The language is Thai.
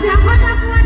เสียงคนดัง